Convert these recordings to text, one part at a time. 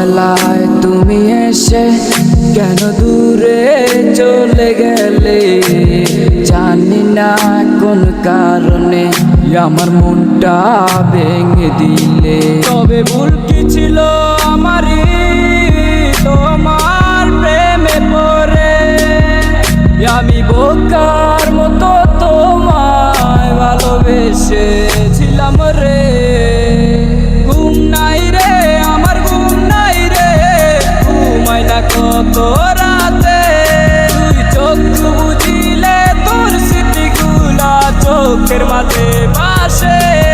বেলায় তুমি এসে কেন দূরে চলে গেলে? জানি না কোন কারণে আমার মনটা ভেঙে দিলে। তবে ভুল কি ছিল? দুঃখের মাঝে পাশে।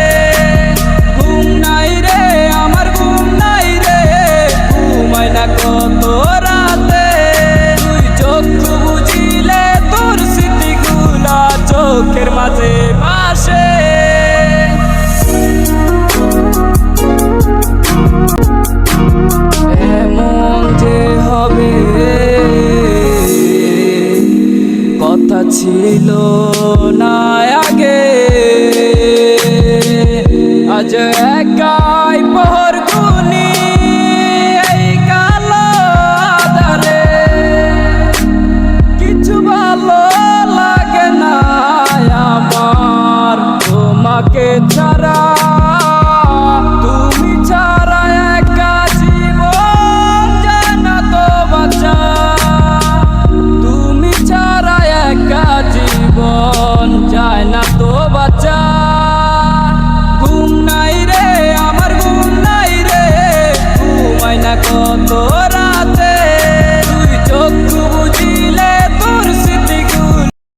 কথা ছিল না আগে। আজ একাই পহর গুনি এই কালো আদারে কিছু ভালো লাগে না আমার তোমাকে।